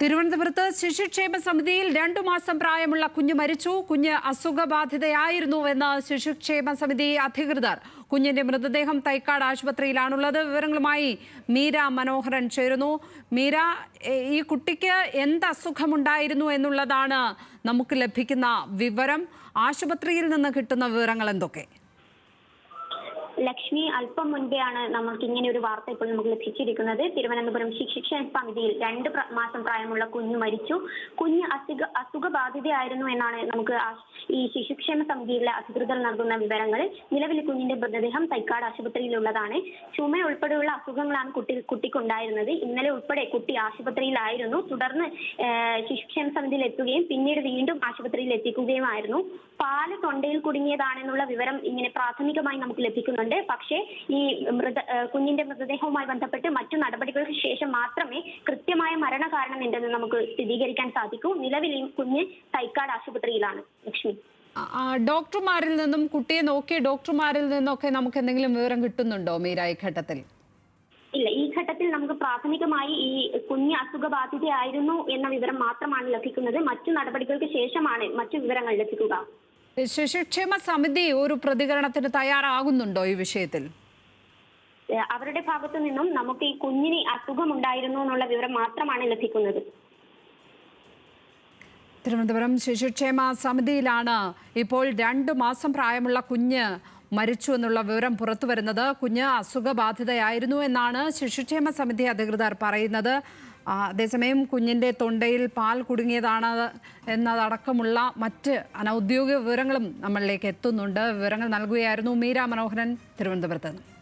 തിരുവനന്തപുരത്ത് ശിശുക്ഷേമ സമിതിയിൽ രണ്ടു മാസം പ്രായമുള്ള കുഞ്ഞ് മരിച്ചു. കുഞ്ഞ് അസുഖബാധിതയായിരുന്നുവെന്ന് ശിശുക്ഷേമ സമിതി അധികൃതർ. കുഞ്ഞിന്റെ മൃതദേഹം തൈക്കാട് ആശുപത്രിയിലാണുള്ളത്. വിവരങ്ങളുമായി മീര മനോഹരൻ ചേരുന്നു. മീര ഈ കുട്ടിക്ക് എന്ത് അസുഖമുണ്ടായിരുന്നു എന്നുള്ളതാണ് നമുക്ക് ലഭിക്കുന്ന വിവരം. ആശുപത്രിയിൽ നിന്ന് കിട്ടുന്ന വിവരങ്ങൾ എന്തൊക്കെ? ലക്ഷ്മി അല്പം മുൻപെയാണ് നമുക്ക് ഇങ്ങനെ ഒരു വാർത്ത ഇപ്പോൾ നമുക്ക് ലഭിച്ചിരിക്കുന്നത്. തിരുവനന്തപുരം ശിശുക്ഷേമ സമിതിയിൽ രണ്ട് മാസം പ്രായമുള്ള കുഞ്ഞ് മരിച്ചു. കുഞ്ഞ് അസുഖ അസുഖബാധിതയായിരുന്നു എന്നാണ് നമുക്ക് ഈ ശിശുക്ഷേമ സമിതിയിലെ അധികൃതർ നൽകുന്ന വിവരങ്ങൾ. നിലവിൽ കുഞ്ഞിന്റെ മൃതദേഹം തൈക്കാട് ആശുപത്രിയിലുള്ളതാണ്. ചുമ ഉൾപ്പെടെയുള്ള അസുഖങ്ങളാണ് കുട്ടി കുട്ടിക്കുണ്ടായിരുന്നത്. ഇന്നലെ ഉൾപ്പെടെ കുട്ടി ആശുപത്രിയിലായിരുന്നു. തുടർന്ന് ശിശുക്ഷേമ സമിതിയിൽ എത്തുകയും പിന്നീട് വീണ്ടും ആശുപത്രിയിൽ എത്തിക്കുകയുമായിരുന്നു. പാൽ തൊണ്ടയിൽ കുടുങ്ങിയതാണെന്നുള്ള വിവരം ഇങ്ങനെ പ്രാഥമികമായി നമുക്ക് ലഭിക്കുന്നുണ്ട്. പക്ഷേ ഈ മൃത കുഞ്ഞിന്റെ മൃതദേഹവുമായി ബന്ധപ്പെട്ട് മറ്റു നടപടികൾക്ക് ശേഷം മാത്രമേ കൃത്യമായ മരണകാരണം എന്തെന്ന് നമുക്ക് സ്ഥിരീകരിക്കാൻ സാധിക്കൂ. നിലവിൽ കുഞ്ഞ് തൈക്കാട് ആശുപത്രിയിലാണ് ലക്ഷ്മി. ഡോക്ടർമാരിൽ നിന്നും കുട്ടിയെ നോക്കിയ ഡോക്ടർമാരിൽ നിന്നൊക്കെ നമുക്ക് എന്തെങ്കിലും വിവരം കിട്ടുന്നുണ്ടോ മീര ഈ ഘട്ടത്തിൽ? ഇല്ല ഈ ഘട്ടത്തിൽ നമുക്ക് പ്രാഥമികമായി ഈ കുഞ്ഞ് അസുഖബാധിതയായിരുന്നു എന്ന വിവരം മാത്രമാണ് ലഭിക്കുന്നത്. മറ്റു നടപടികൾക്ക് ശേഷമാണ് മറ്റു വിവരങ്ങൾ ലഭിക്കുക. ശിശുക്ഷേമ സമിതി ഒരു പ്രതികരണത്തിന് തയ്യാറാകുന്നുണ്ടോ ഈ വിഷയത്തിൽ? അവരുടെ ഭാഗത്തു നിന്നും നമുക്ക് ഈ കുഞ്ഞിന് അസുഖമുണ്ടായിരുന്നു എന്നുള്ള വിവരം മാത്രമാണ് ലഭിക്കുന്നത്. തിരുവനന്തപുരം ശിശുക്ഷേമ സമിതിയിലാണ് ഇപ്പോൾ രണ്ടു മാസം പ്രായമുള്ള കുഞ്ഞ് മരിച്ചു എന്നുള്ള വിവരം പുറത്തു വരുന്നത്. കുഞ്ഞ് അസുഖബാധിതയായിരുന്നു എന്നാണ് ശിശുക്ഷേമ സമിതി അധികൃതർ പറയുന്നത്. അതേസമയം കുഞ്ഞിന്റെ തൊണ്ടയിൽ പാൽ കുടുങ്ങിയതാണ് എന്നതടക്കമുള്ള മറ്റ് അനൗദ്യോഗിക വിവരങ്ങളും നമ്മളിലേക്ക് എത്തുന്നുണ്ട്. വിവരങ്ങൾ നൽകുകയായിരുന്നു മീര മനോഹരൻ തിരുവനന്തപുരത്ത്